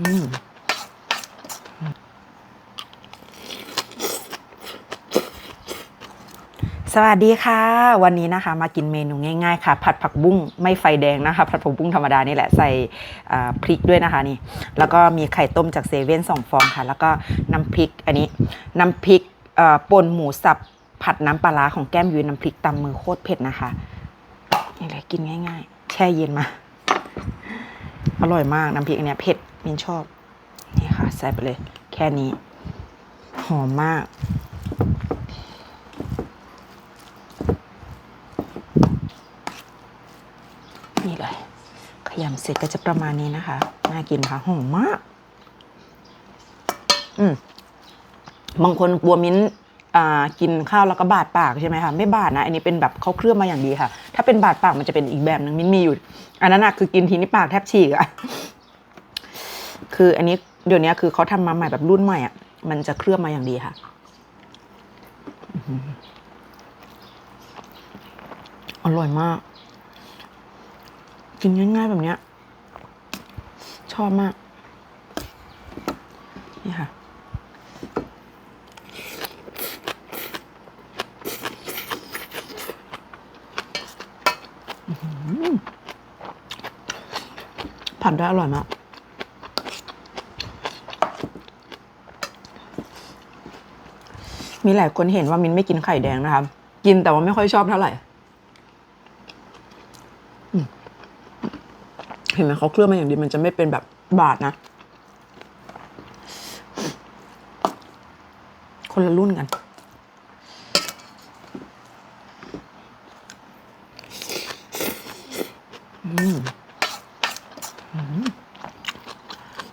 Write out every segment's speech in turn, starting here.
สวัสดีค่ะ วันนี้นะคะมากินเมนูง่ายๆค่ะ ผัดผักบุ้งไม่ไฟแดงนะคะ ผัดผักบุ้งธรรมดานี่แหละใส่พริกด้วยนะคะนี่ แล้วก็มีไข่ต้มจากเซเว่นสองฟองค่ะ แล้วก็น้ำพริกอันนี้น้ำพริกป่นหมูสับผัดน้ำปลาร้าของแก้มยุ้ยน้ำพริกตำมือโคตรเผ็ดนะคะนี่แหละกินง่าย ๆ แช่เย็นมา อร่อยมากน้ำพริกอันนี้เผ็ด มินชอบ นี่ค่ะ ใส่ไปเลย แค่นี้ หอมมาก นี่เลย ขยำเสร็จก็จะประมาณนี้นะคะ น่ากินค่ะ หอมมาก อืมบางคนกลัวมิ้นกินข้าวแล้วก็บาดปากใช่ไหมคะไม่บาดนะ อันนี้เป็นแบบเขาเคลือบมาอย่างดีค่ะ ถ้าเป็นบาดปากมันจะเป็นอีกแบบหนึ่งมิ้นมีอยู่ อันนั้นอะคือกินทีนี้ปากแทบฉีกอะ คืออันนี้เดี๋ยวนี้คือเขาทำมาใหม่แบบรุ่นใหม่อะมันจะเคลือบมาอย่างดีค่ะ อร่อยมาก กินง่าย ๆ แบบเนี้ย ชอบมาก นี่ค่ะผัดได้อร่อยมาก มีหลายคนเห็นว่ามินไม่กินไข่แดงนะคะกินแต่ว่าไม่ค่อยชอบเท่าไหร่เห็นไหมเขาเคลือบมาอย่างดีมันจะไม่เป็นแบบบาดนะ คนละรุ่นกัน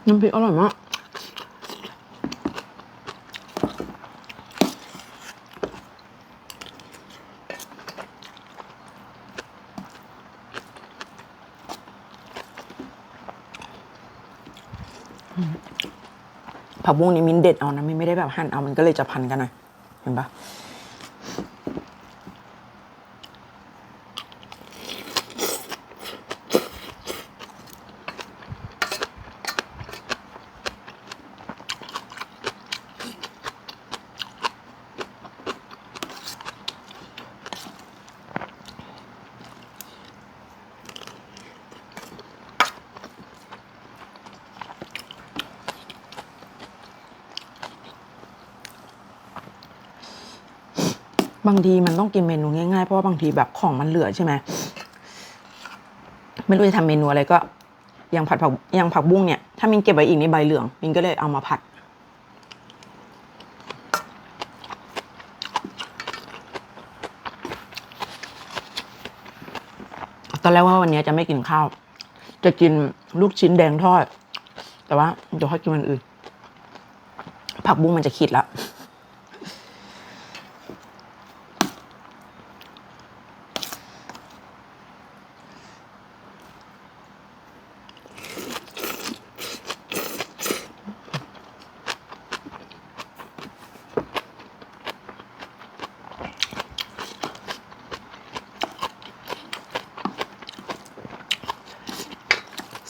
น้ำพริกอร่อยมาก มุ้งนี้มิ้นเด็ดเอานะมิ้นไม่ได้แบบหั่นเอามันก็เลยจะพันกันหน่อยเห็นปะ บางทีมันต้องกินเมนูง่ายๆ เพราะว่าบางทีแบบของมันเหลือใช่ไหมไม่รู้จะทำเมนูอะไรก็อย่างผัดผักอย่างผักบุ้งเนี่ยถ้ามินเก็บไว้อีกนี่ใบเหลือง มินก็เลยเอามาผัด ตอนแรกว่าวันนี้จะไม่กินข้าว จะกินลูกชิ้นแดงทอด แต่ว่าเดี๋ยวค่อยกินวันอื่น ผักบุ้งมันจะขีดแล้ว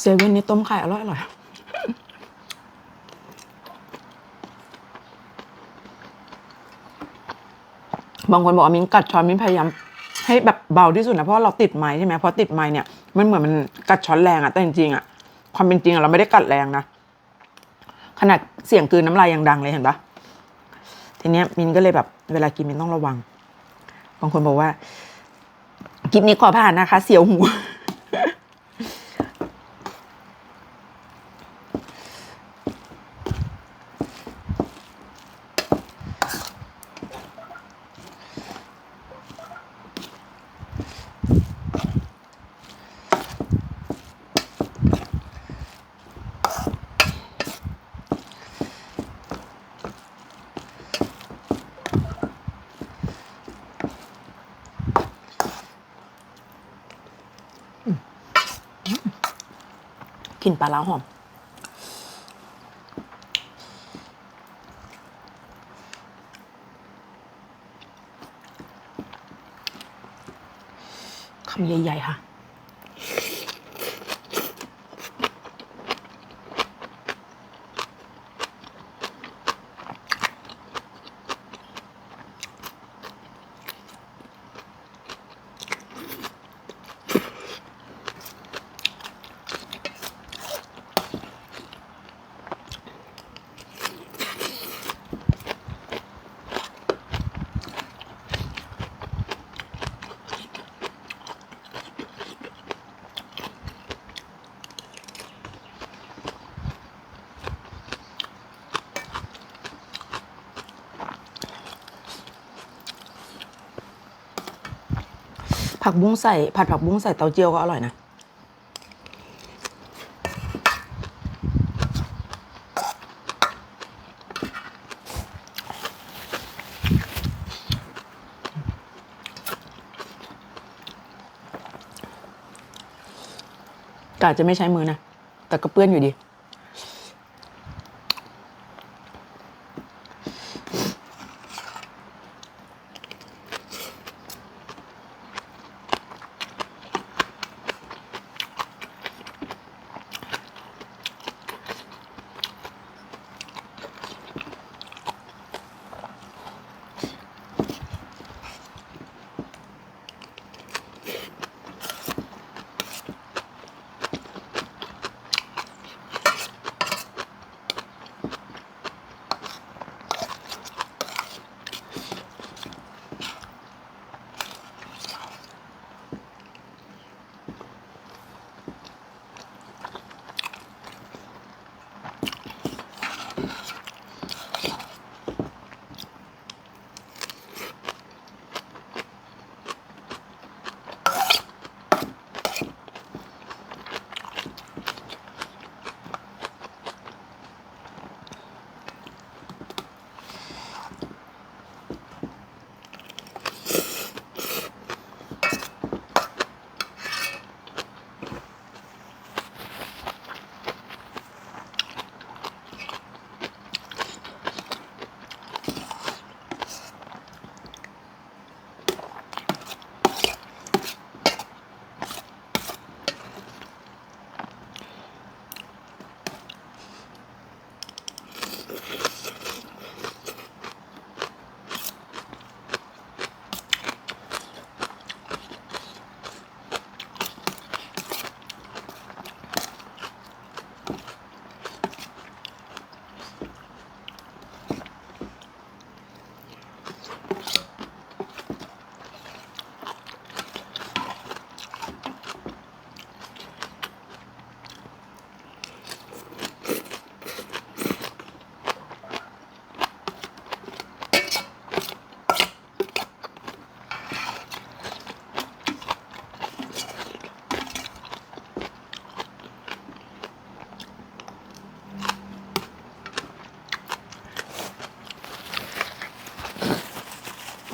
เซเว่นนี่ต้มไข่อร่อยอร่อยบางคนบอกว่ามิ้นกัดช้อนมิ้นพยายามให้แบบเบาที่สุดนะเพราะเราติดไม้ใช่ไหมพอติดไม้เนี่ยมันเหมือนมันกัดช้อนแรงอะแต่จริงๆอะความเป็นจริงอะเราไม่ได้กัดแรงนะขนาดเสียงกืนน้ำลายยังดังเลยเห็นปะทีเนี้ยมินก็เลยแบบ เวลากินมินต้องระวัง บางคนบอกว่าคลิปนี้ขอผ่านนะคะ เสียวหู ลิ่นปลาล้าหอม คำใหญ่ ๆ ค่ะ ผักบุ้งใส่ ผัดผักบุ้งใส่เต้าเจี้ยวก็อร่อยนะ กาจะไม่ใช้มือนะ แต่ก็เปื้อนอยู่ดี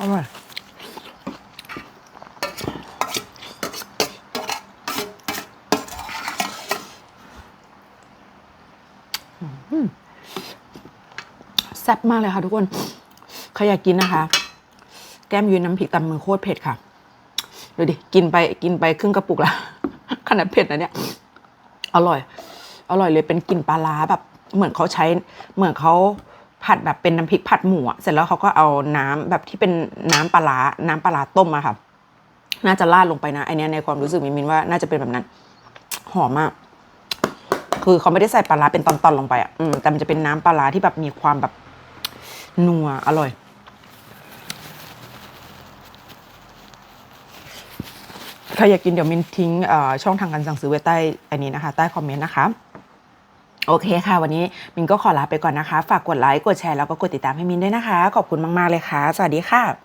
อร่อยแซ่บมากเลยค่ะทุกคน ใครอยากกินนะคะ แก้มยืนน้ำพริกตำมือโคตรเผ็ดค่ะ ดูดิ กินไปกินไปครึ่งกระปุกละ ขนาดเผ็ดนะเนี่ย อร่อย อร่อยเลยเป็นกลิ่นปลาร้าแบบ เหมือนเขาใช้ เหมือนเขา ผัดแบบเป็นน้ำพริกผัดหมูเสร็จแล้วเขาก็เอาน้ำแบบที่เป็นน้ำปลาร้าน้ำปลาต้มอะค่ะน่าจะราดลงไปนะไอเนี้ยในความรู้สึกมินมินว่าน่าจะเป็นแบบนั้น หอมมาก คือเขาไม่ได้ใส่ปลาเป็นตอนๆลงไปอะอแต่มันจะเป็นน้ำปลาที่แบบมีความแบบนัวอร่อยใครอยากกินเดี๋ยวมินทิ้งช่องทางการสั่งซื้อไว้ใต้อันนี้นะคะ ใต้คอมเมนต์นะคะ โอเคค่ะ วันนี้มินก็ขอลาไปก่อนนะคะ ฝากกดไลค์ กดแชร์ แล้วก็กดติดตามให้มินด้วยนะคะ ขอบคุณมาก ๆ เลยค่ะ สวัสดีค่ะ